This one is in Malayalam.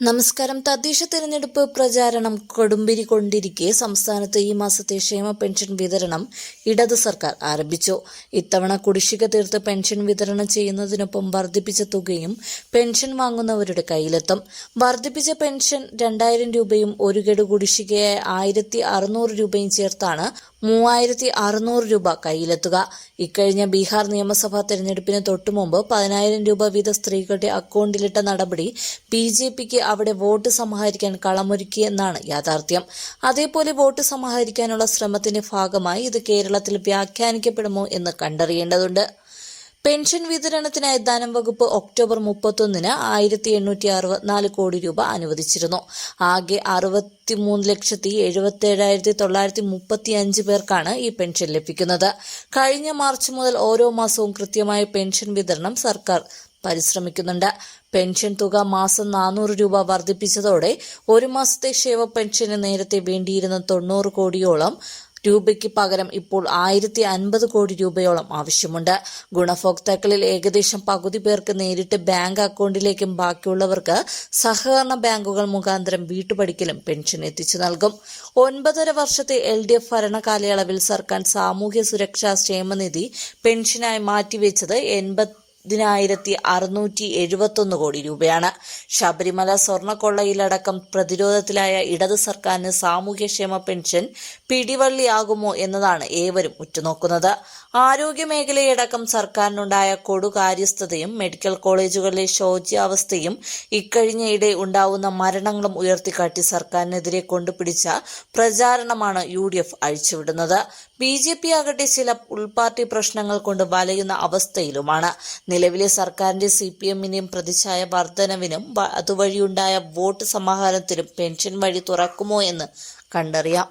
നമസ്കാരം. തദ്ദേശ തെരഞ്ഞെടുപ്പ് പ്രചാരണം കൊടുമ്പിരി കൊണ്ടിരിക്കെ സംസ്ഥാനത്ത് ഈ മാസത്തെ ക്ഷേമ പെൻഷൻ വിതരണം ഇടതു സർക്കാർ ആരംഭിച്ചു. ഇത്തവണ കുടിശ്ശിക തീർത്ത് പെൻഷൻ വിതരണം ചെയ്യുന്നതിനൊപ്പം വർദ്ധിപ്പിച്ച തുകയും പെൻഷൻ വാങ്ങുന്നവരുടെ കയ്യിലെത്തും. വർദ്ധിപ്പിച്ച പെൻഷൻ രണ്ടായിരം രൂപയും ഒരു ഗഡു കുടിശ്ശികയായ ആയിരത്തി അറുന്നൂറ് രൂപയും ചേർത്താണ് മൂവായിരത്തി അറുന്നൂറ് രൂപ കയ്യിലെത്തുക. ഇക്കഴിഞ്ഞ ബീഹാർ നിയമസഭാ തെരഞ്ഞെടുപ്പിന് തൊട്ടുമുമ്പ് പതിനായിരം രൂപ വീത സ്ത്രീകളുടെ അക്കൗണ്ടിലിട്ട നടപടി ബി ജെ പിക്ക് അവിടെ വോട്ട് സമാഹരിക്കാൻ കളമൊരുക്കിയെന്നാണ് യാഥാർത്ഥ്യം. അതേപോലെ വോട്ട് സമാഹരിക്കാനുള്ള ശ്രമത്തിന്റെ ഭാഗമായി ഇത് കേരളത്തിൽ വ്യാഖ്യാനിക്കപ്പെടുമോ എന്ന് കണ്ടറിയേണ്ടതുണ്ട്. പെൻഷൻ വിതരണത്തിനായി ധനം വകുപ്പ് ഒക്ടോബർ മുപ്പത്തൊന്നിന് ആയിരത്തി എണ്ണൂറ്റി അറുപത്തിനാല് കോടി രൂപ അനുവദിച്ചിരുന്നു. ആകെ അറുപത്തിമൂന്ന് ലക്ഷത്തി എഴുപത്തി ഏഴായിരത്തി തൊള്ളായിരത്തി മുപ്പത്തി അഞ്ച് പേർക്കാണ് ഈ പെൻഷൻ ലഭിക്കുന്നത്. കഴിഞ്ഞ മാർച്ച് മുതൽ ഓരോ മാസവും കൃത്യമായ പെൻഷൻ വിതരണം സർക്കാർ പരിശ്രമിക്കുന്നുണ്ട്. പെൻഷൻ തുക മാസം നാനൂറ് രൂപ വർദ്ധിപ്പിച്ചതോടെ ഒരു മാസത്തെ ക്ഷേമ പെൻഷന് നേരത്തെ വേണ്ടിയിരുന്ന തൊണ്ണൂറ് കോടിയോളം രൂപയ്ക്ക് പകരം ഇപ്പോൾ ആയിരത്തി അൻപത് കോടി രൂപയോളം ആവശ്യമുണ്ട്. ഗുണഭോക്താക്കളിൽ ഏകദേശം പകുതി പേർക്ക് നേരിട്ട് ബാങ്ക് അക്കൗണ്ടിലേക്കും ബാക്കിയുള്ളവർക്ക് സഹകരണ ബാങ്കുകൾ മുഖാന്തരം വീട്ടുപടിക്കലും പെൻഷൻ എത്തിച്ചു നൽകും. ഒൻപതര വർഷത്തെ എൽ ഡി എഫ് ഭരണകാലയളവിൽ സർക്കാർ സാമൂഹ്യ സുരക്ഷാ ക്ഷേമനിധി പെൻഷനായി മാറ്റിവെച്ചത് എൺപത് പതിനായിരത്തി അറുന്നൂറ്റി എഴുപത്തൊന്ന് കോടി രൂപയാണ്. ശബരിമല സ്വർണക്കൊള്ളയിലടക്കം പ്രതിരോധത്തിലായ ഇടത് സർക്കാരിന് സാമൂഹ്യക്ഷേമ പെൻഷൻ പിടിവള്ളിയാകുമോ എന്നതാണ് ഏവരും ഉറ്റുനോക്കുന്നത്. ആരോഗ്യമേഖലയടക്കം സർക്കാരിനുണ്ടായ കൊടുകാര്യസ്ഥതയും മെഡിക്കൽ കോളേജുകളിലെ ശോച്യാവസ്ഥയും ഇക്കഴിഞ്ഞയിടെ ഉണ്ടാവുന്ന മരണങ്ങളും ഉയർത്തിക്കാട്ടി സർക്കാരിനെതിരെ കൊണ്ടുപിടിച്ച പ്രചാരണമാണ് യു ഡി എഫ് അഴിച്ചുവിടുന്നത്. ബി ജെ പി ആകട്ടെ ചില ഉൾപാർട്ടി പ്രശ്നങ്ങൾ കൊണ്ട് വലയുന്ന അവസ്ഥയിലുമാണ്. നിലവിലെ സർക്കാരിന്റെ സി പി എമ്മിനെയും പ്രതിച്ഛായ വർധനവിനും അതുവഴിയുണ്ടായ വോട്ട് സമാഹാരത്തിനും പെൻഷൻ വഴി തുറക്കുമോ എന്ന് കണ്ടറിയാം.